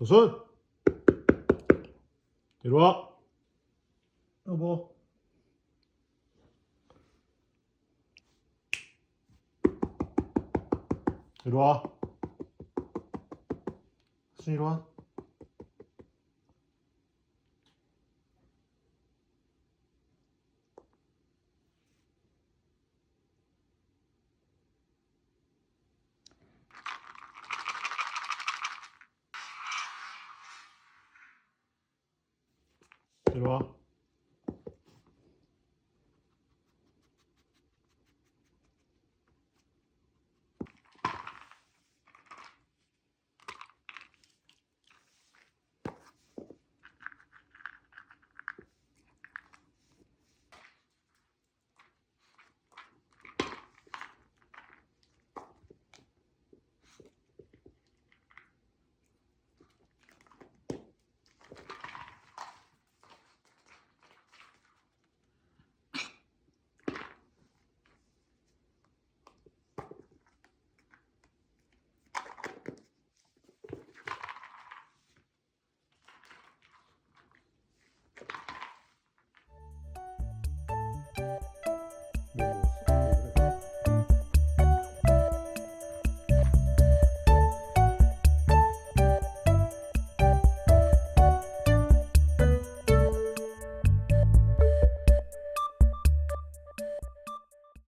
도선 이리 와. 여보. 이리 와. 순 이리 와 이리 와